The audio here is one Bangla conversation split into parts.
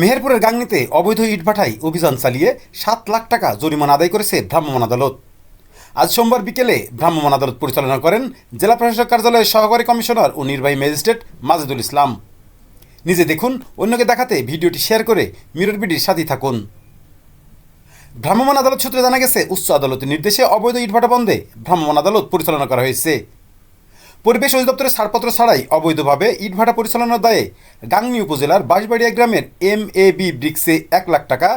মেহেরপুরের গাংনীতে অবৈধ ইটভাটায় অভিযান চালিয়ে সাত লাখ টাকা জরিমানা আদায় করেছে ভ্রাম্যমাণ আদালত। আজ সোমবার বিকেলে ভ্রাম্যমাণ আদালত পরিচালনা করেন জেলা প্রশাসক কার্যালয়ের সহকারী কমিশনার ও নির্বাহী ম্যাজিস্ট্রেট মাজেদুল ইসলাম। নিজে দেখুন, অন্যকে দেখাতে ভিডিওটি শেয়ার করে মিরর বিডির সাথী থাকুন। ভ্রাম্যমাণ আদালত সূত্রে জানা গেছে, উচ্চ আদালতের নির্দেশে অবৈধ ইটভাটা বন্ধে ভ্রাম্যমাণ আদালত পরিচালনা করা হয়েছে। পরিবেশ অধিদপ্তরের ছাড়পত্র ছাড়াই অবৈধভাবে ইটভাটা পরিচালনার দায়ে গাংনি উপজেলার বাঁশবাড়িয়া গ্রামের এম এ বি ব্রিক্সে এক লাখ টাকা,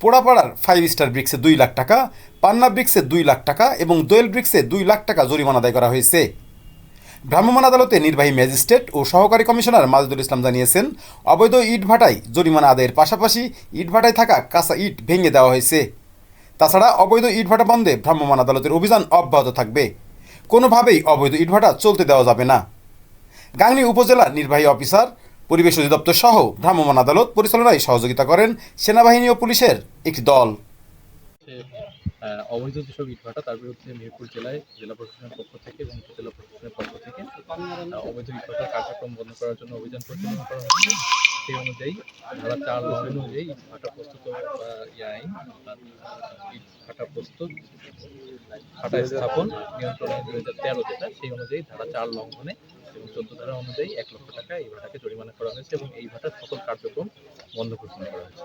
পোড়াপাড়ার ফাইভ স্টার ব্রিক্সে দুই লাখ টাকা, পান্না ব্রিক্সে দুই লাখ টাকা এবং দোয়েল ব্রিক্সে দুই লাখ টাকা জরিমানা আদায় করা হয়েছে। ভ্রাম্যমাণ আদালতে নির্বাহী ম্যাজিস্ট্রেট ও সহকারী কমিশনার মাজদুল ইসলাম জানিয়েছেন, অবৈধ ইট ভাটায় জরিমানা আদায়ের পাশাপাশি ইট ভাটায় থাকা কাঁচা ইট ভেঙে দেওয়া হয়েছে। তাছাড়া অবৈধ ইটভাটা বন্ধে ভ্রাম্যমাণ আদালতের অভিযান অব্যাহত থাকবে। কোনোভাবেই অবৈধ ইটভাটা চলতে দেওয়া যাবে না। গাংনী উপজেলার নির্বাহী অফিসার, পরিবেশ অধিদপ্তর সহ ভ্রাম্যমাণ আদালত পরিচালনায় সহযোগিতা করেন সেনাবাহিনী ও পুলিশের একটি দল। অবৈধ যেসব ইটভাটা তার বিরুদ্ধে মেহেরপুর জেলায় জেলা প্রশাসনের পক্ষ থেকে এবং উপজেলা প্রশাসনের অবৈধ ইটভাটার কার্যক্রম বন্ধ করার জন্য অভিযান পরিচালনা করা হচ্ছে। সেই অনুযায়ী ধারা চার লং অনুযায়ী ইটভাটা প্রস্তুত আইন ইটভাটা প্রস্তুত ভাটা স্থাপন নিয়ন্ত্রণ আইন দুই হাজার তেরো যেটা সেই অনুযায়ী ধারা চার লঙ্ঘনে এবং চোদ্দ ধারা অনুযায়ী এক লক্ষ টাকা এই ভাটাকে জরিমানা করা হয়েছে এবং এই ভাটার সকল কার্যক্রম বন্ধ ঘোষণা করা হয়েছে।